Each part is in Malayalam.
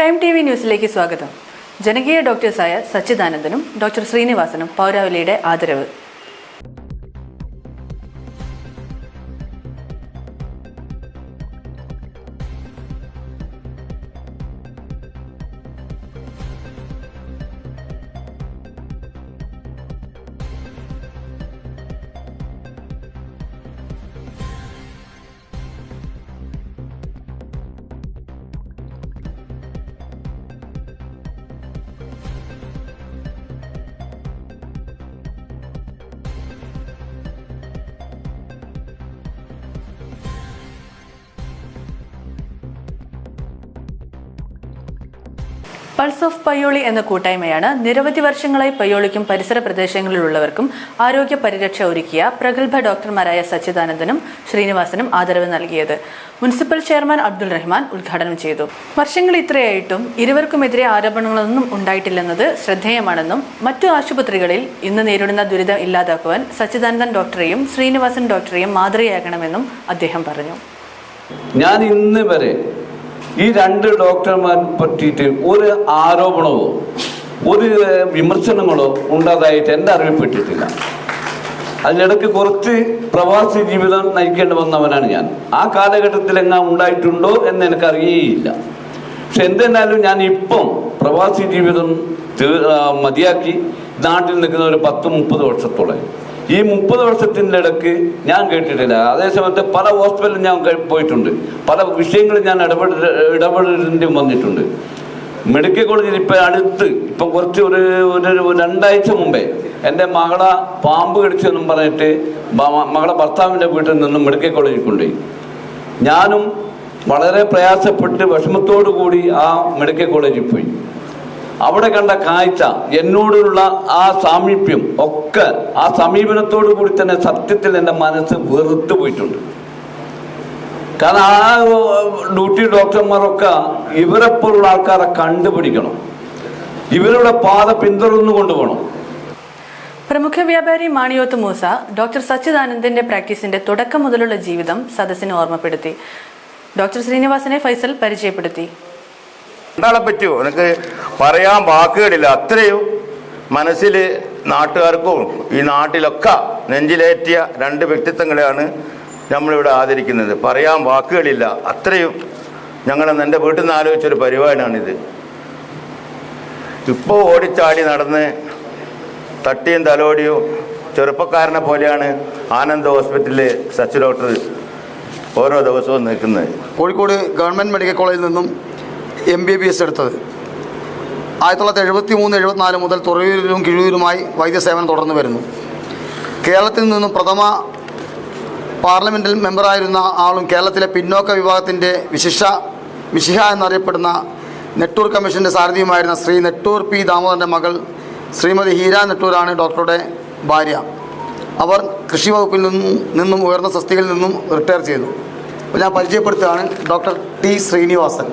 ടൈം ടി വി ന്യൂസിലേക്ക് സ്വാഗതം. ജനകീയ ഡോക്ടേഴ്സായ സച്ചിദാനന്ദനും ഡോക്ടർ ശ്രീനിവാസനും പൗരാവലിയുടെ ആദരവ്. പൾസ് ഓഫ് പയ്യോളി എന്ന കൂട്ടായ്മയാണ് നിരവധി വർഷങ്ങളായി പയ്യോളിക്കും പരിസര പ്രദേശങ്ങളിലുള്ളവർക്കും ആരോഗ്യ പരിരക്ഷ ഒരുക്കിയ പ്രഗത്ഭ ഡോക്ടർമാരായ സച്ചിദാനന്ദനും ശ്രീനിവാസനും ആദരവ് നൽകിയത്. മുനിസിപ്പൽ ചെയർമാൻ അബ്ദുൾ റഹ്മാൻ ഉദ്ഘാടനം ചെയ്തു. വർഷങ്ങൾ ഇത്രയായിട്ടും ഇരുവർക്കുമെതിരെ ആരോപണങ്ങളൊന്നും ഉണ്ടായിട്ടില്ലെന്നത് ശ്രദ്ധേയമാണെന്നും മറ്റു ആശുപത്രികളിൽ ഇന്ന് നേരിടുന്ന ദുരിതം ഇല്ലാതാക്കുവാൻ സച്ചിദാനന്ദൻ ഡോക്ടറെയും ശ്രീനിവാസൻ ഡോക്ടറെയും മാതൃകയാകണമെന്നും അദ്ദേഹം പറഞ്ഞു. ഞാൻ ഇന്ന് വരെ ഈ രണ്ട് ഡോക്ടർമാരെ പറ്റിയിട്ട് ഒരു ആരോപണമോ ഒരു വിമർശനങ്ങളോ ഉണ്ടാതായിട്ട് എന്റെ അറിവിൽപ്പെട്ടിട്ടില്ല അതിനിടയ്ക്ക് കുറച്ച് പ്രവാസി ജീവിതം നയിക്കേണ്ടി വന്നവനാണ് ഞാൻ. ആ കാലഘട്ടത്തിൽ എങ്ങാ ഉണ്ടായിട്ടുണ്ടോ എന്ന് എനിക്കറിയേയില്ല. പക്ഷെ എന്തെന്നാലും ഞാൻ ഇപ്പം പ്രവാസി ജീവിതം മതിയാക്കി നാട്ടിൽ നിൽക്കുന്ന ഒരു പത്ത് മുപ്പത് വർഷത്തോളം ഈ മുപ്പത് വർഷത്തിന്റെ ഇടയ്ക്ക് ഞാൻ കേട്ടിട്ടില്ല. അതേസമയത്ത് പല ഹോസ്പിറ്റലിൽ ഞാൻ പോയിട്ടുണ്ട്. പല വിഷയങ്ങളും ഞാൻ ഇടപെട ഇടപെടേണ്ടി വന്നിട്ടുണ്ട്. മെഡിക്കൽ കോളേജിൽ ഇപ്പം അടുത്ത് ഇപ്പം കുറച്ച് ഒരു ഒരു രണ്ടാഴ്ച മുമ്പേ എന്റെ മകളെ പാമ്പ് കടിച്ചെന്നും പറഞ്ഞിട്ട് മകളെ ഭർത്താവിന്റെ വീട്ടിൽ നിന്നും മെഡിക്കൽ കോളേജിൽ കൊണ്ടുപോയി. ഞാനും വളരെ പ്രയാസപ്പെട്ട് വിഷമത്തോടു കൂടി ആ മെഡിക്കൽ കോളേജിൽ പോയി. അവിടെ കണ്ട കാഴ്ച എന്നോടുള്ള ആ സാമീപ്യം ഒക്കെ ആ സമീപനത്തോടു കൂടി തന്നെ സത്യത്തിൽ എന്റെ മനസ്സ് വെറുത്തു പോയിട്ടുണ്ട്. കാരണം ആ ഡ്യൂട്ടി ഡോക്ടർമാരൊക്കെ ഇവരെപ്പോലുള്ള ആൾക്കാരെ കണ്ടുപിടിക്കണം. ഇവരുടെ പാത പിന്തുടർന്നു കൊണ്ടുപോകണം. പ്രമുഖ വ്യാപാരി മാണിയോത്ത് മൂസ ഡോക്ടർ സച്ചിദാനന്ദന്റെ പ്രാക്ടീസിന്റെ തുടക്കം മുതലുള്ള ജീവിതം സദസ്സിനെ ഓർമ്മപ്പെടുത്തി. ഡോക്ടർ ശ്രീനിവാസനെ ഫൈസൽ പരിചയപ്പെടുത്തി. എന്താളെ പറ്റുമോ എനിക്ക് പറയാൻ വാക്കുകളില്ല അത്രയും മനസ്സിൽ നാട്ടുകാർക്കും ഈ നാട്ടിലൊക്കെ നെഞ്ചിലേറ്റിയ രണ്ട് വ്യക്തിത്വങ്ങളെയാണ് നമ്മളിവിടെ ആദരിക്കുന്നത്. പറയാൻ വാക്കുകളില്ല അത്രയും ഞങ്ങൾ എന്റെ വീട്ടിൽ നിന്ന് ആലോചിച്ചൊരു പരിപാടിയാണിത്. ഇപ്പോൾ ഓടിച്ചാടി നടന്ന് തട്ടിയും തലോടിയും ചെറുപ്പക്കാരനെ പോലെയാണ് ആനന്ദ് ഹോസ്പിറ്റലിൽ സച്ച് ഡോക്ടർ ഓരോ ദിവസവും നിൽക്കുന്നത്. കോഴിക്കോട് ഗവൺമെന്റ് മെഡിക്കൽ കോളേജിൽ നിന്നും എം ബി ബി എസ് എടുത്തത്. ആയിരത്തി തൊള്ളായിരത്തി എഴുപത്തി മൂന്ന് എഴുപത്തിനാല് മുതൽ തുറയൂരിലും കിഴൂരിലുമായി വൈദ്യസേവനം തുടർന്നു വരുന്നു. കേരളത്തിൽ നിന്നും പ്രഥമ പാർലമെന്റിൽ മെമ്പറായിരുന്ന ആളും കേരളത്തിലെ പിന്നോക്ക വിഭാഗത്തിന്റെ വിശിഷ വിശിഹ എന്നറിയപ്പെടുന്ന നെട്ടൂർ കമ്മീഷന്റെ സാരഥിയുമായിരുന്ന ശ്രീ നെട്ടൂർ പി ദാമോദരന്റെ മകൾ ശ്രീമതി ഹീര നെട്ടൂരാണ് ഡോക്ടറുടെ ഭാര്യ. അവർ കൃഷി വകുപ്പിൽ നിന്നും നിന്നും ഉയർന്ന സ്വസ്തികളിൽ നിന്നും റിട്ടയർ ചെയ്തു. അപ്പോൾ ഞാൻ പരിചയപ്പെടുത്തുകയാണ് doctor T Srinivasan.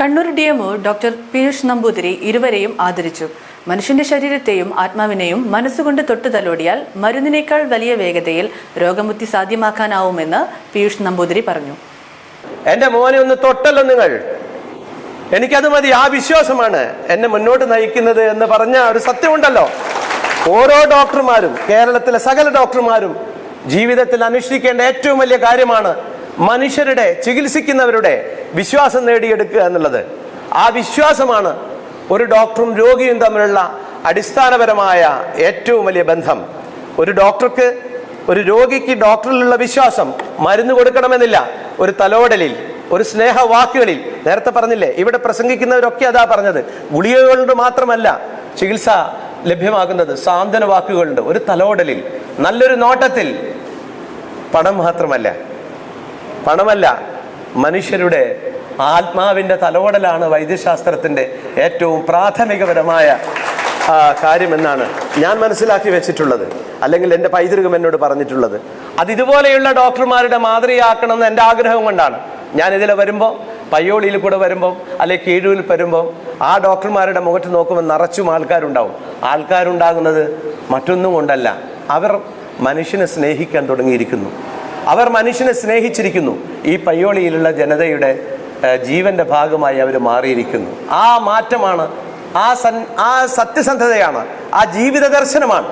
Kannur D MO doctor Piyush Namboothiri ഇരുവരെയും ആദരിച്ചു. മനുഷ്യന്റെ ശരീരത്തെയും ആത്മാവിനെയും മനസ്സുകൊണ്ട് തൊട്ടു തലോടിയാൽ മരുന്നിനേക്കാൾ വലിയ വേഗതയിൽ രോഗമുക്തി സാധ്യമാക്കാനാവുമെന്ന് പീയൂഷ് നമ്പൂതിരി പറഞ്ഞു. എന്റെ മോനെ ഒന്ന് തൊട്ടല്ലോ നിങ്ങൾ. എനിക്കത് മതി. ആ വിശ്വാസമാണ് എന്നെ മുന്നോട്ട് നയിക്കുന്നത് എന്ന് പറഞ്ഞ ഒരു സത്യമുണ്ടല്ലോ. ഓരോ ഡോക്ടർമാരും കേരളത്തിലെ സകല ഡോക്ടർമാരും ജീവിതത്തിൽ അനുഷ്ഠിക്കേണ്ട ഏറ്റവും വലിയ കാര്യമാണ് മനുഷ്യരുടെ ചികിത്സിക്കുന്നവരുടെ വിശ്വാസം നേടിയെടുക്കുക എന്നുള്ളത്. ആ വിശ്വാസമാണ് ഒരു ഡോക്ടറും രോഗിയും തമ്മിലുള്ള അടിസ്ഥാനപരമായ ഏറ്റവും വലിയ ബന്ധം. ഒരു ഡോക്ടർക്ക് ഒരു രോഗിക്ക് ഡോക്ടറിലുള്ള വിശ്വാസം മരുന്ന് കൊടുക്കണമെന്നില്ല. ഒരു തലോടലിൽ ഒരു സ്നേഹവാക്കുകളിൽ. നേരത്തെ പറഞ്ഞില്ലേ ഇവിടെ പ്രസംഗിക്കുന്നവരൊക്കെ അതാ പറഞ്ഞത്. ഗുളികകളുണ്ട് മാത്രമല്ല ചികിത്സ ലഭ്യമാകുന്നത്. സാന്ത്വന വാക്കുകളുണ്ട്. ഒരു തലോടലിൽ നല്ലൊരു നോട്ടത്തിൽ. പണം മാത്രമല്ല. പണമല്ല. മനുഷ്യരുടെ ആത്മാവിന്റെ തലവടലാണ് വൈദ്യശാസ്ത്രത്തിന്റെ ഏറ്റവും പ്രാഥമികപരമായ കാര്യമെന്നാണ് ഞാൻ മനസ്സിലാക്കി വെച്ചിട്ടുള്ളത്. അല്ലെങ്കിൽ എന്റെ പൈതൃകം എന്നോട് പറഞ്ഞിട്ടുള്ളത്. അത് ഇതുപോലെയുള്ള ഡോക്ടർമാരുടെ മാതൃകയാക്കണം എന്ന് എന്റെ ആഗ്രഹം കൊണ്ടാണ്. ഞാൻ ഇതിൽ വരുമ്പോൾ പയ്യോളിയിൽ കൂടെ വരുമ്പോൾ അല്ലെങ്കിൽ കീഴൂരിൽ വരുമ്പോൾ ആ ഡോക്ടർമാരുടെ മുഖത്ത് നോക്കുമ്പോൾ നിറച്ചും ആൾക്കാരുണ്ടാവും. ആൾക്കാരുണ്ടാകുന്നത് മറ്റൊന്നും കൊണ്ടല്ല. അവർ മനുഷ്യനെ സ്നേഹിക്കാൻ തുടങ്ങിയിരിക്കുന്നു. അവർ മനുഷ്യനെ സ്നേഹിച്ചിരിക്കുന്നു. ഈ പയ്യോളിയിലുള്ള ജനതയുടെ ജീവന്റെ ഭാഗമായി അവർ മാറിയിരിക്കുന്നു. ആ മാറ്റമാണ് ആ സൻ ആ സത്യസന്ധതയാണ് ആ ജീവിത ദർശനമാണ്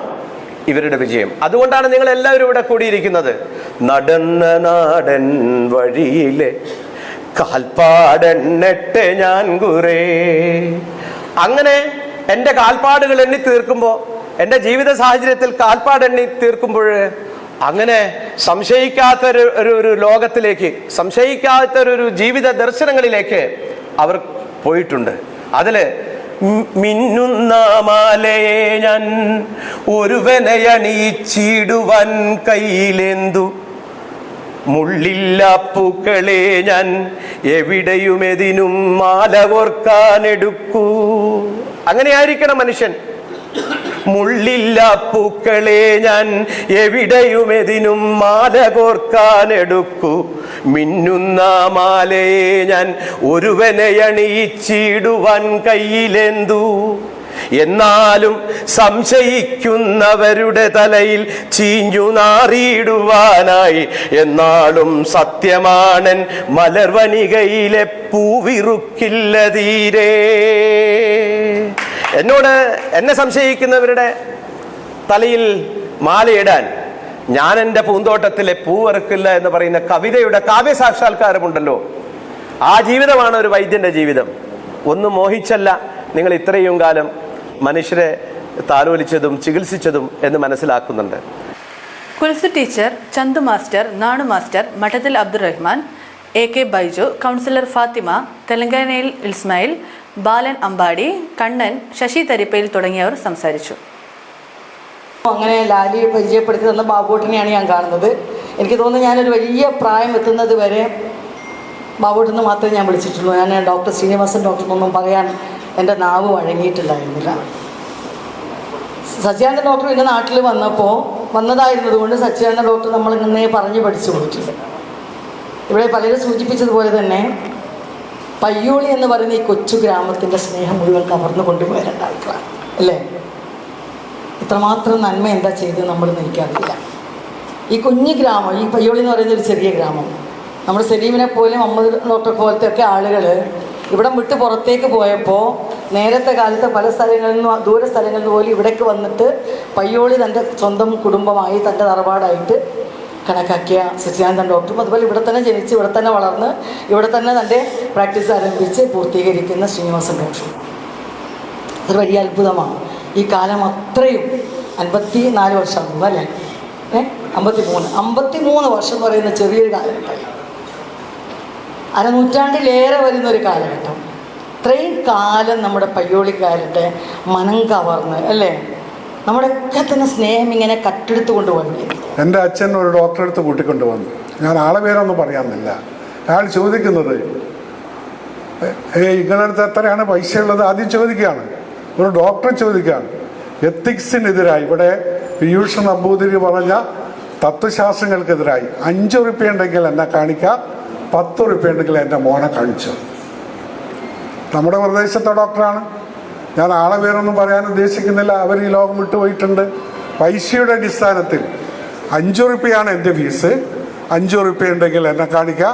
ഇവരുടെ വിജയം. അതുകൊണ്ടാണ് നിങ്ങൾ എല്ലാവരും ഇവിടെ കൂടിയിരിക്കുന്നത്. നടന്ന നാടൻ വഴിയിലെ കാൽപ്പാടെണ്ണിട്ട് ഞാൻ കുറേ അങ്ങനെ എന്റെ കാൽപ്പാടുകൾ എണ്ണി തീർക്കുമ്പോൾ എന്റെ ജീവിത സാഹചര്യത്തിൽ കാൽപ്പാട് എണ്ണി തീർക്കുമ്പോൾ അങ്ങനെ സംശയിക്കാത്ത ഒരു ഒരു ലോകത്തിലേക്ക് സംശയിക്കാത്ത ഒരു ജീവിത ദർശനങ്ങളിലേക്ക് അവർ പോയിട്ടുണ്ട്. അതിൽ മിന്നുന്ന മാലയെ ഞാൻ ഒരുവനയണീച്ചിടുവാൻ കയ്യിലെന്തു? മുള്ളില്ല പൂക്കളെ ഞാൻ എവിടെയുമെതിനും മാല കോർക്കാനെടുക്കൂ അങ്ങനെയായിരിക്കണം മനുഷ്യൻ. മുള്ളില്ല പൂക്കളെ ഞാൻ എവിടെയുമെതിനും മാല കോർക്കാനെടുക്കൂ. മിന്നുന്ന മാലയെ ഞാൻ ഒരുവനെ അണിയിച്ചിടുവാൻ കയ്യിലെന്തു? എന്നാലും സംശയിക്കുന്നവരുടെ തലയിൽ ചീഞ്ഞു നാറിയിടുവാനായി. എന്നാളും സത്യമാണൻ മലർവനികയിലെ പൂവിറുക്കില്ല തീരേ. എന്നോട് എന്നെ സംശയിക്കുന്നവരുടെ തലയിൽ മാലയിടാൻ ഞാൻ എന്റെ പൂന്തോട്ടത്തിലെ പൂവറുക്കില്ല എന്ന് പറയുന്ന കവിതയുടെ കാവ്യ സാക്ഷാത്കാരമുണ്ടല്ലോ ആ ജീവിതമാണ് ഒരു വൈദ്യന്റെ ജീവിതം. ഒന്നും മോഹിച്ചല്ല നിങ്ങൾ ഇത്രയും കാലം മനുഷ്യരെ താലോലിച്ചതും ചികിത്സിച്ചതും എന്ന് മനസ്സിലാക്കുന്നുണ്ട്. Kulsu teacher Chandu master Nanu master Madathil Abdurahman A K Baiju councillor Fathima തെലങ്കാനയിൽ ഇസ്മായിൽ ബാലൻ അമ്പാടി കണ്ണൻ ശശി തരിപ്പയിൽ തുടങ്ങിയവർ സംസാരിച്ചു. അങ്ങനെ ലാലിയെ പരിചയപ്പെടുത്തി തന്ന ബാബുട്ടിനെയാണ് ഞാൻ കാണുന്നത്. എനിക്ക് തോന്നുന്നു ഞാനൊരു വലിയ പ്രായം എത്തുന്നത് വരെ ബാബുട്ടിന്ന് മാത്രമേ ഞാൻ വിളിച്ചിട്ടുള്ളൂ. ഞാൻ ഡോക്ടർ ശ്രീനിവാസൻ ഡോക്ടറിനൊന്നും പറയാൻ എന്റെ നാവ് വഴങ്ങിയിട്ടുണ്ടായിരുന്നില്ല. സച്ചിദാനന്ദ ഡോക്ടർ എന്റെ നാട്ടിൽ വന്നപ്പോൾ വന്നതായിരുന്നത് കൊണ്ട് സച്ചിദാനന്ദ ഡോക്ടർ നമ്മളിങ്ങനെ പറഞ്ഞു പഠിച്ചു പോയിട്ടുണ്ട് ഇവിടെ പലരും സൂചിപ്പിച്ചതുപോലെ തന്നെ പയ്യോളി എന്ന് പറയുന്ന ഈ കൊച്ചു ഗ്രാമത്തിന്റെ സ്നേഹം മുഴുവൻ കവർന്നു കൊണ്ടുപോയ രണ്ടാൾക്കാണ് അല്ലേ? ഇത്രമാത്രം നന്മ എന്താ ചെയ്തത് നമ്മളെന്ന് എനിക്കറിയില്ല. ഈ കുഞ്ഞു ഗ്രാമം ഈ പയ്യോളി എന്ന് പറയുന്ന ഒരു ചെറിയ ഗ്രാമം. നമ്മൾ സലീമിനെ പോലെ മുഹമ്മദ് ഡോക്ടർ പോലത്തെ ഒക്കെ ആളുകൾ ഇവിടം വിട്ട് പുറത്തേക്ക് പോയപ്പോൾ നേരത്തെ കാലത്ത് പല സ്ഥലങ്ങളിൽ നിന്നും ദൂര സ്ഥലങ്ങളിൽ പോലും ഇവിടേക്ക് വന്നിട്ട് പയ്യോളി തന്റെ സ്വന്തം കുടുംബമായി തന്റെ തറവാടായിട്ട് കണക്കാക്കിയ സച്ചിദാനന്ദൻ ഡോക്ടറും അതുപോലെ ഇവിടെ തന്നെ ജനിച്ച് ഇവിടെ തന്നെ വളർന്ന് ഇവിടെ തന്നെ തന്റെ പ്രാക്ടീസ് ആരംഭിച്ച് പൂർത്തീകരിക്കുന്ന ശ്രീനിവാസൻ ഡോക്ടറും അത് വലിയ അത്ഭുതമാണ്. ഈ കാലം അത്രയും അൻപത്തി നാല് വർഷമാകുന്നു അല്ലേ? ഏ? അമ്പത്തി മൂന്ന് അമ്പത്തി മൂന്ന് വർഷം എന്ന് പറയുന്ന ചെറിയൊരു കാലഘട്ടം. അരനൂറ്റാണ്ടിലേറെ വരുന്ന ഒരു കാലഘട്ടം. ഇത്രയും കാലം നമ്മുടെ പയ്യോളിക്കാരുടെ മനം കവർന്ന് അല്ലേ? നമ്മുടെയൊക്കെ തന്നെ സ്നേഹം ഇങ്ങനെ കട്ടെടുത്ത് കൊണ്ടുപോകുന്നു എന്റെ അച്ഛൻ ഒരു ഡോക്ടറെ അടുത്ത് കൂട്ടിക്കൊണ്ട് വന്നു ഞാൻ ആളെ പേരൊന്നും പറയാമെന്നില്ല. അയാൾ ചോദിക്കുന്നത് ഏ ഇങ്ങനടുത്ത് എത്രയാണ് പൈസ ഉള്ളത്? ആദ്യം ചോദിക്കുകയാണ്. ഒരു ഡോക്ടറെ ചോദിക്കുകയാണ്. എത്തിക്സിനെതിരായി ഇവിടെ പീയൂഷ് നമ്പൂതിരി പറഞ്ഞ തത്വശാസ്ത്രങ്ങൾക്കെതിരായി അഞ്ച് ഉറുപ്പ്യ ഉണ്ടെങ്കിൽ എന്നെ കാണിക്കുക പത്ത് ഉറുപ്പ്യ ഉണ്ടെങ്കിൽ എന്റെ മോനെ കാണിച്ചു. നമ്മുടെ പ്രദേശത്തെ ഡോക്ടറാണ് ഞാൻ ആളെ വേറൊന്നും പറയാൻ ഉദ്ദേശിക്കുന്നില്ല. അവർ ഈ ലോകം വിട്ടുപോയിട്ടുണ്ട് പൈസയുടെ അടിസ്ഥാനത്തിൽ അഞ്ച് റുപ്യാണ് എന്റെ ഫീസ് അഞ്ച് റുപ്യ ഉണ്ടെങ്കിൽ എന്നെ കാണിക്കുക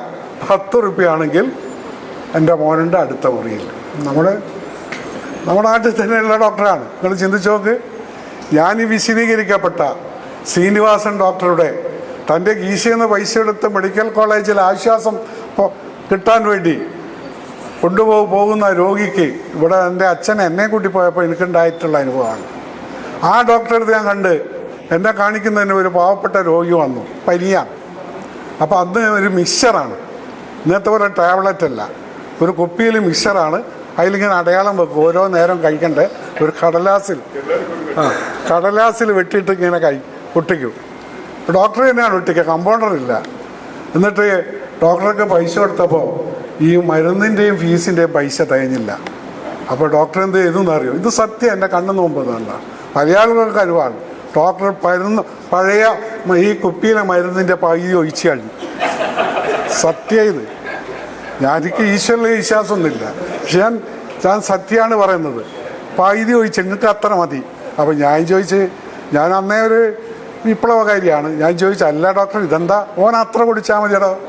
പത്ത് റുപ്യ ആണെങ്കിൽ എന്റെ മോനുണ്ട് അടുത്ത മുറിയിൽ. നമ്മുടെ നമ്മുടെ നാട്ടിൽ തന്നെയുള്ള ഡോക്ടറാണ്. നിങ്ങൾ ചിന്തിച്ചു നോക്ക്. ഞാൻ ഈ വിശദീകരിക്കപ്പെട്ട ശ്രീനിവാസൻ ഡോക്ടറുടെ തന്റെ ഗീശയിൽ നിന്ന് പൈസ എടുത്ത് മെഡിക്കൽ കോളേജിൽ ആശ്വാസം കിട്ടാൻ വേണ്ടി കൊണ്ടുപോ പോകുന്ന രോഗിക്ക് ഇവിടെ എന്റെ അച്ഛൻ എന്നെ കൂട്ടി പോയപ്പോൾ എനിക്കുണ്ടായിട്ടുള്ള അനുഭവമാണ്. ആ ഡോക്ടറെ ഞാൻ കണ്ട് എന്നെ കാണിക്കുന്നതിന് ഒരു പാവപ്പെട്ട രോഗി വന്നു പനിയാണ് അപ്പോൾ അന്ന് ഒരു മിക്സറാണ്. ഇന്നത്തെ പോലെ ടാബ്ലറ്റ് അല്ല. ഒരു കുപ്പിയിൽ മിക്സറാണ്. അതിലിങ്ങനെ അടയാളം വെക്കും. ഓരോ നേരം കഴിക്കണ്ടേ? ഒരു കടലാസിൽ ആ കടലാസിൽ വെട്ടിയിട്ട് ഇങ്ങനെ കഴി ഒട്ടിക്കും ഡോക്ടർ തന്നെയാണ് ഒട്ടിക്കുക. കമ്പൗണ്ടർ ഇല്ല എന്നിട്ട് ഡോക്ടർക്ക് പൈസ കൊടുത്തപ്പോൾ ഈ മരുന്നിന്റെയും ഫീസിന്റെയും പൈസ തികഞ്ഞില്ല അപ്പോൾ ഡോക്ടർ എന്ത് ചെയ്തു എന്നറിയോ? ഇത് സത്യം എന്റെ കണ്ണു നോമ്പതല്ല മലയാളികൾക്ക് അറിവാണ് ഡോക്ടർ മരുന്ന് പഴയ ഈ കുപ്പിയിലെ മരുന്നിന്റെ പകുതി ഒഴിച്ച് കഴിഞ്ഞു. സത്യം ഇത്. ഞാൻ എനിക്ക് ഈശ്വരനിൽ വിശ്വാസമൊന്നുമില്ല. പക്ഷെ ഞാൻ ഞാൻ സത്യമാണ് പറയുന്നത്. പകുതി ഒഴിച്ച് നിങ്ങൾക്ക് അത്ര മതി. അപ്പോൾ ഞാൻ ചോദിച്ച് ഞാൻ അന്നേ ഒരു വിപ്ലവകാരിയാണ്. ഞാൻ ചോദിച്ചു അല്ല ഡോക്ടർ ഇതെന്താ? ഓൻ അത്ര കുടിച്ചാൽ മതിയടോ.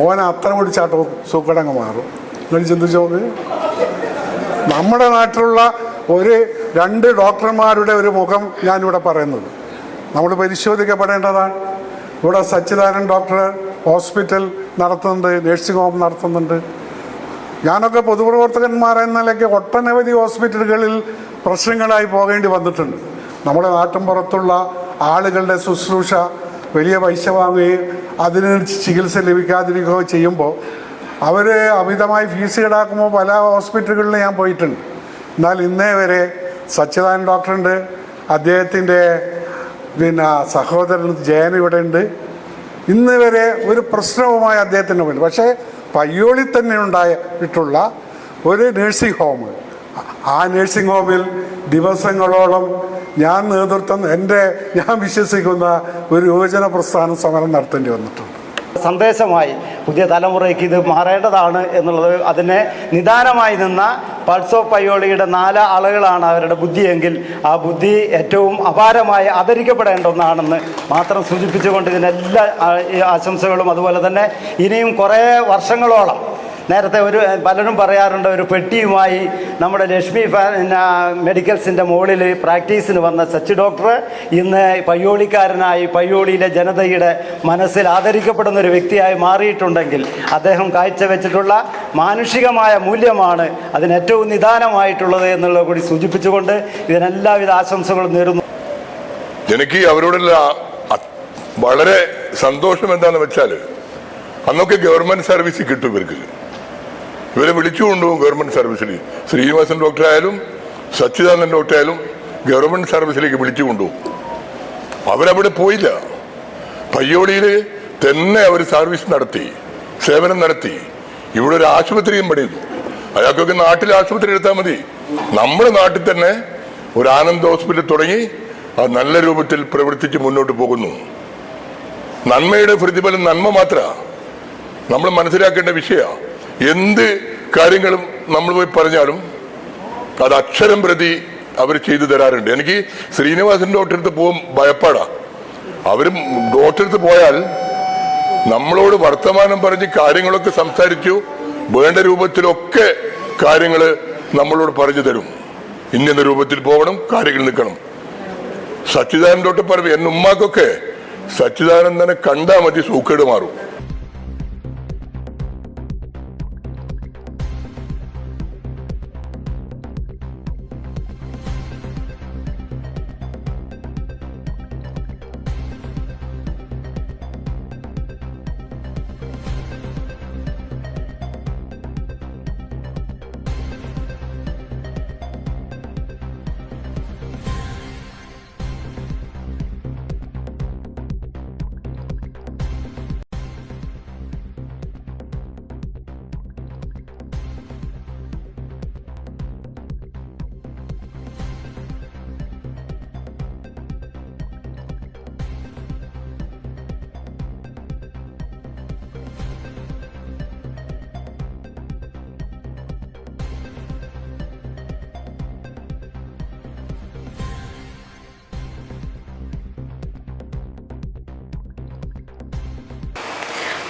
ഓൻ അത്ര പിടിച്ചാട്ടോ സൂക്കടങ്ങ് മാറും. നിങ്ങൾ ചിന്തിച്ചു നമ്മുടെ നാട്ടിലുള്ള ഒരു രണ്ട് ഡോക്ടർമാരുടെ ഒരു മുഖം ഞാനിവിടെ പറയുന്നത്. നമ്മൾ പരിശോധിക്കപ്പെടേണ്ടതാണ്. ഇവിടെ സച്ചിദാനൻ ഡോക്ടർ ഹോസ്പിറ്റൽ നടത്തുന്നുണ്ട് നേഴ്സിംഗ് ഹോം നടത്തുന്നുണ്ട്. ഞാനൊക്കെ പൊതുപ്രവർത്തകന്മാരെന്ന നിലയ്ക്ക് ഒട്ടനവധി ഹോസ്പിറ്റലുകളിൽ പ്രശ്നങ്ങളായി പോകേണ്ടി വന്നിട്ടുണ്ട്. നമ്മുടെ നാട്ടിൻപുറത്തുള്ള ആളുകളുടെ ശുശ്രൂഷ വലിയ പൈസ വാങ്ങുകയും അതിന് ചികിത്സ ലഭിക്കാതിരിക്കുകയോ ചെയ്യുമ്പോൾ അവർ അമിതമായി ഫീസ് ഈടാക്കുമ്പോൾ പല ഹോസ്പിറ്റലുകളിൽ ഞാൻ പോയിട്ടുണ്ട്. എന്നാൽ ഇന്നേ വരെ സച്ചിദാനന്ദ ഡോക്ടറുണ്ട്. അദ്ദേഹത്തിന്റെ പിന്നെ സഹോദരൻ ജയൻ ഇവിടെ ഉണ്ട്. ഇന്ന് വരെ ഒരു പ്രശ്നവുമായി അദ്ദേഹത്തിന്റെ മുന്നിൽ. പക്ഷേ പയ്യോളി തന്നെ ഉണ്ടായിട്ടുള്ള ഒരു നഴ്സിംഗ് ഹോം ആ നഴ്സിംഗ് ഹോമിൽ ദിവസങ്ങളോളം ഞാൻ നേതൃത്വം എന്റെ ഞാൻ വിശ്വസിക്കുന്ന ഒരു യുവജന പ്രസ്ഥാനം സമരം നടത്തേണ്ടി വന്നിട്ടുണ്ട്. സന്ദേശമായി പുതിയ തലമുറയ്ക്ക് ഇത് മാറേണ്ടതാണ് എന്നുള്ളത് അതിനെ നിദാനമായി നിന്ന പൾസോ പയ്യോളിയുടെ നാല് ആളുകളാണ് അവരുടെ ബുദ്ധിയെങ്കിൽ ആ ബുദ്ധി ഏറ്റവും അപാരമായി ആദരിക്കപ്പെടേണ്ട ഒന്നാണെന്ന് മാത്രം സൂചിപ്പിച്ചുകൊണ്ട് ഇതിനെല്ലാ ആശംസകളും അതുപോലെ തന്നെ ഇനിയും കുറേ വർഷങ്ങളോളം നേരത്തെ ഒരു പലരും പറയാറുണ്ട് ഒരു പെട്ടിയുമായി നമ്മുടെ ലക്ഷ്മി മെഡിക്കൽസിന്റെ മുകളിൽ പ്രാക്ടീസിന് വന്ന സച്ച് ഡോക്ടർ ഇന്ന് പയ്യോളിക്കാരനായി പയ്യോളിയിലെ ജനതയുടെ മനസ്സിൽ ആദരിക്കപ്പെടുന്ന ഒരു വ്യക്തിയായി മാറിയിട്ടുണ്ടെങ്കിൽ അദ്ദേഹം കാഴ്ചവെച്ചിട്ടുള്ള മാനുഷികമായ മൂല്യമാണ് അതിന് ഏറ്റവും നിദാനമായിട്ടുള്ളത് എന്നുള്ളത് കൂടി സൂചിപ്പിച്ചുകൊണ്ട് ഇതിനെല്ലാവിധ ആശംസകളും നേരുന്നു. എനിക്ക് അവരോടുള്ള വളരെ സന്തോഷം എന്താണെന്ന് വെച്ചാൽ അന്നൊക്കെ ഗവൺമെന്റ് സർവീസ് കിട്ടും ഇവർക്ക്. ഇവരെ വിളിച്ചു കൊണ്ടുപോകും ഗവൺമെന്റ് സർവീസിൽ ശ്രീനിവാസൻ ഡോക്ടർ ആയാലും സച്ചിദാനന്ദൻ ഡോക്ടർ ആയാലും ഗവൺമെന്റ് സർവീസിലേക്ക് വിളിച്ചു കൊണ്ടുപോകും. അവരവിടെ പോയില്ല. പയ്യോളിയിൽ തന്നെ അവർ സർവീസ് നടത്തി സേവനം നടത്തി. ഇവിടെ ഒരു ആശുപത്രിയും പണിയുന്നു. അയാൾക്കൊക്കെ നാട്ടിൽ ആശുപത്രി എടുത്താൽ മതി. നമ്മുടെ നാട്ടിൽ തന്നെ ഒരു ആനന്ദ് ഹോസ്പിറ്റൽ തുടങ്ങി അത് നല്ല രൂപത്തിൽ പ്രവർത്തിച്ച് മുന്നോട്ട് പോകുന്നു. നന്മയുടെ പ്രതിഫലം നന്മ മാത്ര. നമ്മൾ മനസ്സിലാക്കേണ്ട വിഷയ. എന്ത് കാര്യങ്ങളും നമ്മൾ പോയി പറഞ്ഞാലും അത് അക്ഷരം പ്രതി അവർ ചെയ്തു തരാറുണ്ട്. എനിക്ക് ശ്രീനിവാസിന്റെ ഡോക്ടറടുത്ത് പോകും ഭയപ്പാടാ. അവരും ഡോക്ടറടുത്ത് പോയാൽ നമ്മളോട് വർത്തമാനം പറഞ്ഞ് കാര്യങ്ങളൊക്കെ സംസാരിച്ചു വേണ്ട രൂപത്തിലൊക്കെ കാര്യങ്ങൾ നമ്മളോട് പറഞ്ഞു തരും. ഇന്ന രൂപത്തിൽ പോകണം കാര്യങ്ങൾ നിൽക്കണം. സച്ചിദാനന്ദോട്ട് പറയും എന്നെ ഉമ്മാക്കൊക്കെ സച്ചിദാനന്ദനെ കണ്ടാൽ മതി സൂക്കേട് മാറും.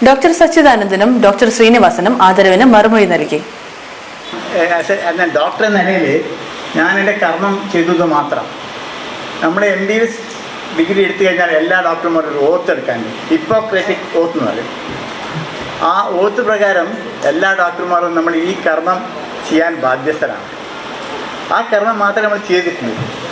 ഡോക്ടർ സച്ചിദാനന്ദനും ഡോക്ടർ ശ്രീനിവാസനും ആദരവിന് മറുപടി നൽകി. ഡോക്ടർ എന്ന നിലയിൽ ഞാൻ എന്റെ കർമ്മം ചെയ്തത് മാത്രം. നമ്മുടെ എം ഡി എസ് ഡിഗ്രി എടുത്തു കഴിഞ്ഞാൽ എല്ലാ ഡോക്ടർമാരും ഓത്ത് എടുക്കാനുണ്ട് ഹിപ്പോക്രറ്റിക് ഓത്ത് എന്ന് പറയും. ആ ഓത്ത് പ്രകാരം എല്ലാ ഡോക്ടർമാരും നമ്മൾ ഈ കർമ്മം ചെയ്യാൻ ബാധ്യസ്ഥരാണ്. ആ കർമ്മം മാത്രമേ നമ്മൾ ചെയ്തിട്ടുള്ളൂ.